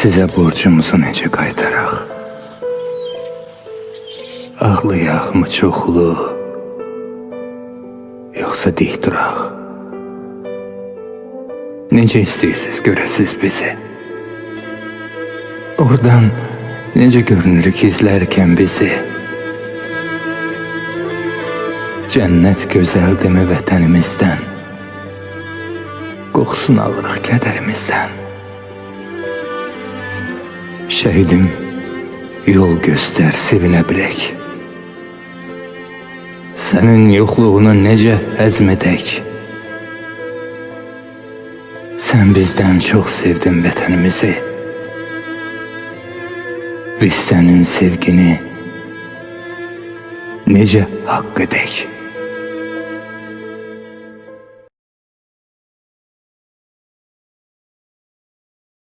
Sizə borcumuzu necə qaytaraq? Ağlayaqmı çoxlu, yoxsa dik duraq? Necə istəyirsiniz görəsiz bizi? Oradan necə görünürük izlərkən bizi? Cənnət gözəldimi vətənimizdən? Qoxusunu alırıq kədərimizdən. Şehidim yol göster sevinə bilək. Sənin yoxluğunu necə həzm edək? Sən bizdən çox sevdin vətənimizi. Biz sənin sevgini necə haqq edək?